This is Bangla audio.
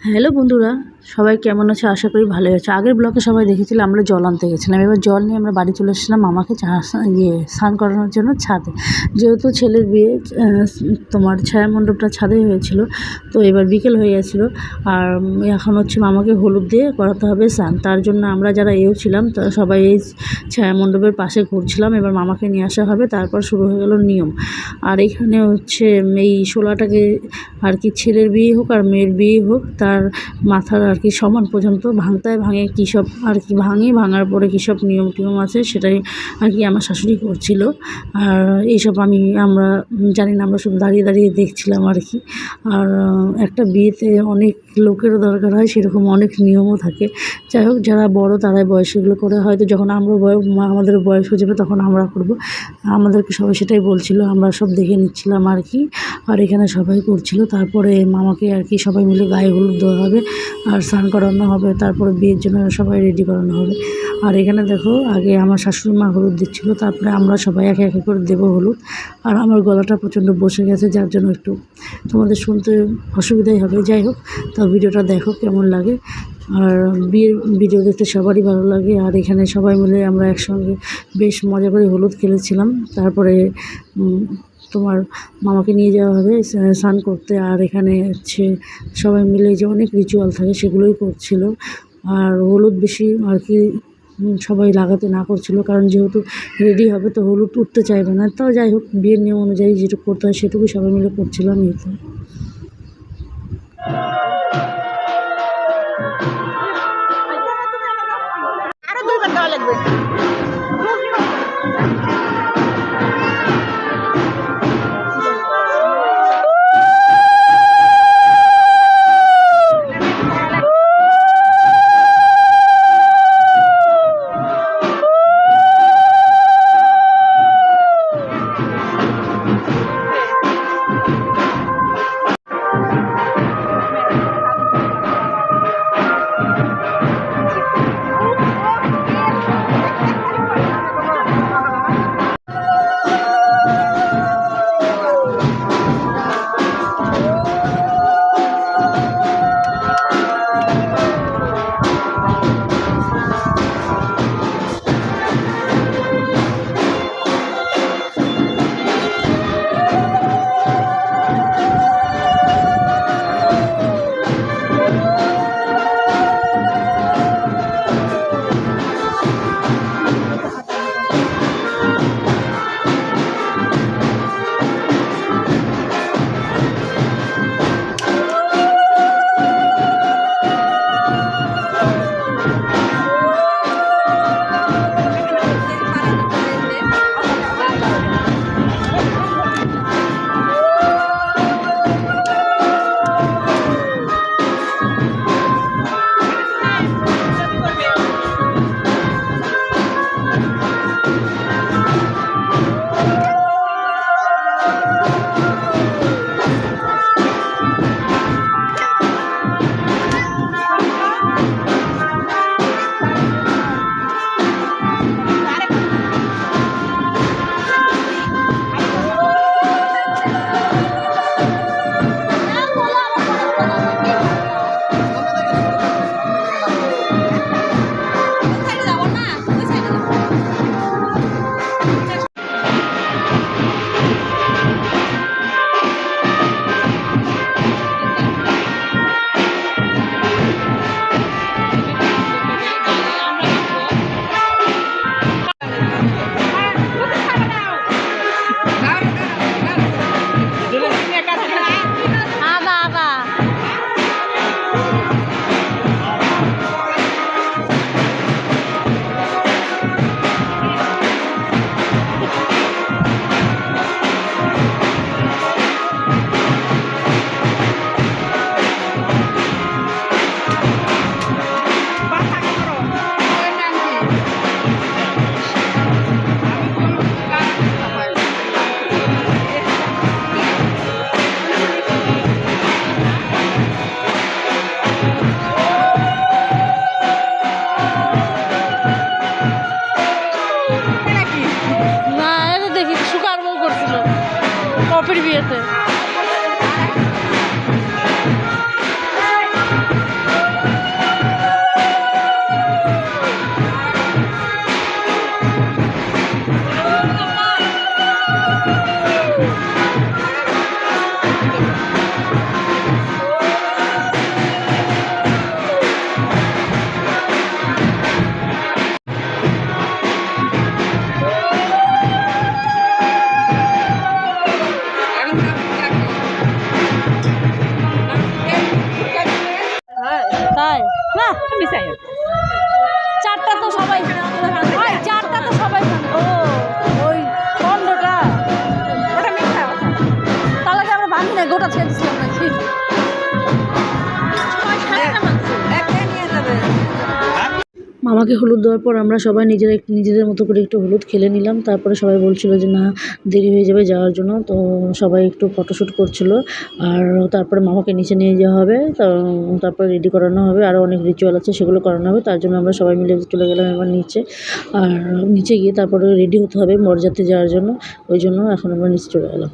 হ্যালো বন্ধুরা সবাই কেমন আছে? আশা করি ভালোই আছে। আগের ব্লকে সবাই দেখেছিল আমরা জল আনতে গেছিলাম। এবার জল নিয়ে আমরা বাড়ি চলে এসেছিলাম মামাকে ইয়ে স্নান করানোর জন্য ছাদে। যেহেতু ছেলের বিয়ে তোমার ছায়া মণ্ডপটা ছাদে হয়েছিল, তো এবার বিকেল হয়ে গেছিল। আর এখন হচ্ছে মামাকে হলুদ দিয়ে করাতে হবে স্নান। তার জন্য আমরা যারা এও ছিলাম তারা সবাই এই ছায়া মণ্ডপের পাশে ঘুরছিলাম। এবার মামাকে নিয়ে আসা হবে। তারপর শুরু হয়ে গেল নিয়ম। আর এখানে হচ্ছে এই শোলাটাকে আর কি ছেলের বিয়ে হোক আর মেয়ের বিয়ে হোক, তার মাথার আর কি সমান পর্যন্ত ভাঙতায় ভাঙে, কী সব আর কি ভাঙে, ভাঙার পরে কী সব নিয়ম টিয়ম আছে সেটাই আর কি আমার শাশুড়ি করছিল। আর এইসব আমি, আমরা জানি না, আমরা সব দাঁড়িয়ে দাঁড়িয়ে দেখছিলাম আর কি। আর একটা বিয়েতে অনেক লোকেরও দরকার হয়, সেরকম অনেক নিয়মও থাকে। যাই হোক, যারা বড় তারাই বয়স এগুলো করে, হয়তো যখন আমরা বয়স আমাদের বয়স হয়ে যাবে তখন আমরা করব। আমাদেরকে সবাই সেটাই বলছিল, আমরা সব দেখে নিচ্ছিলাম আর কি। আর এখানে সবাই করছিল, তারপরে মামাকে আর কি সবাই মিলে গায়ে হলুদ দেওয়া হবে, আর স্নান করানো হবে, তারপরে বিয়ের জন্য সবাই রেডি করানো হবে। আর এখানে দেখো, আগে আমার শাশুড়ি মা হলুদ দিচ্ছিল, তারপরে আমরা সবাই একে একে করে দেবো হলুদ। আর আমার গলাটা প্রচণ্ড বসে গেছে, যার জন্য একটু তোমাদের শুনতে অসুবিধাই হবে। যাই হোক তা ভিডিওটা দেখো কেমন লাগে। আর বিয়ের ভিডিও দেখতে সবারই ভালো লাগে। আর এখানে সবাই মিলে আমরা একসঙ্গে বেশ মজা করে হলুদ খেলেছিলাম। তারপরে তোমার মামাকে নিয়ে যাওয়া হবে স্নান করতে। আর এখানে হচ্ছে সবাই মিলে যে অনেক রিচুয়াল থাকে সেগুলোই করছিল। আর হলুদ বেশি আর কি সবাই লাগাতে না করছিল। কারণ যেহেতু রেডি হবে তো হলুদ উঠতে চাইবে না। তো যাই হোক, বিয়ের নিয়ম অনুযায়ী যেটুকু করতে হয় সেটুকু সবাই মিলে করছিলাম এই তো। Thank you. মামাকে হলুদ দেওয়ার পর আমরা সবাই নিজেরা একটু নিজেদের মতো করে একটু হলুদ খেলে নিলাম। তারপরে সবাই বলছিল যে, না, দেরি হয়ে যাবে যাওয়ার জন্য। তো সবাই একটু ফটোশ্যুট করছিল। আর তারপরে মামাকে নিচে নিয়ে যাওয়া হবে। তারপরে রেডি করানো হবে। আরও অনেক রিচুয়াল আছে, সেগুলো করানো হবে। তার জন্য আমরা সবাই মিলে চলে গেলাম এবার নিচে। আর নিচে গিয়ে তারপরে রেডি হতে হবে বরযাত্রী যাওয়ার জন্য। ওই জন্য এখন আমরা নিচে চলে গেলাম।